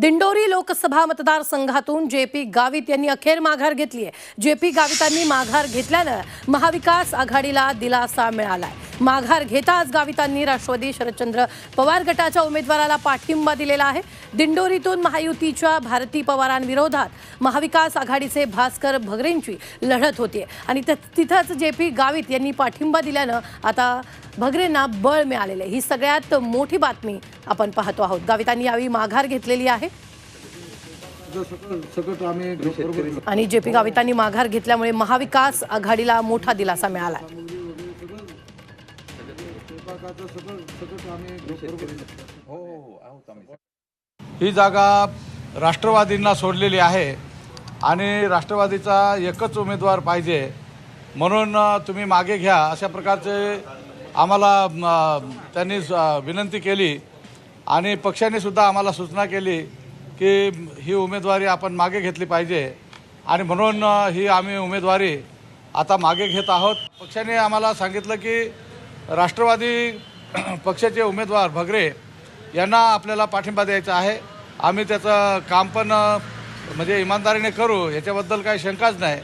दिंडोरी लोकसभा मतदारसंघातून J P Gavit यांनी अखेर माघार घेतली आहे. जे पी गावितांनी माघार घेतल्यानं महाविकास आघाडीला दिलासा मिळालाय. माघार घेताच गावितांनी राष्ट्रवादी शरदचंद्र पवार गटाच्या उमेदवाराला पाठिंबा दिलेला आहे. दिंडोरीतून महायुतीच्या भारती पवारांविरोधात महाविकास आघाडीचे भास्कर भगरेंची लढत होती आणि त- तिथंच जे पी गावित यांनी पाठिंबा दिल्यानं आता भगरेंना बळ मिळालेलं आहे. ही सगळ्यात मोठी बातमी आपण पाहतो आहोत. गावितांनी यावेळी माघार घेतलेली आहे. आणि जे पी गावितांनी माघार घेतल्यामुळे महाविकास आघाडीला मोठा दिलासा मिळाला ही जागा राष्ट्रवादींना सोडलेली आहे आणि राष्ट्रवादीचा एकच उमेदवार पाहिजे म्हणून तुम्ही मागे घ्या अशा प्रकारचे आम्हाला त्यांनी विनंती केली. आणि पक्षाने सुद्धा आम्हाला सूचना केली की ही उमेदवारी आपण मागे घेतली पाहिजे. आणि म्हणून ही आम्ही उमेदवारी आता मागे घेत आहोत. पक्षाने आम्हाला सांगितलं की राष्ट्रवादी पक्षाचे उमेदवार भगरे यांना आपल्याला पाठिंबा द्यायचा आहे. आम्ही त्याचं काम पण म्हणजे इमानदारीने करू याच्याबद्दल काही शंकाच नाही.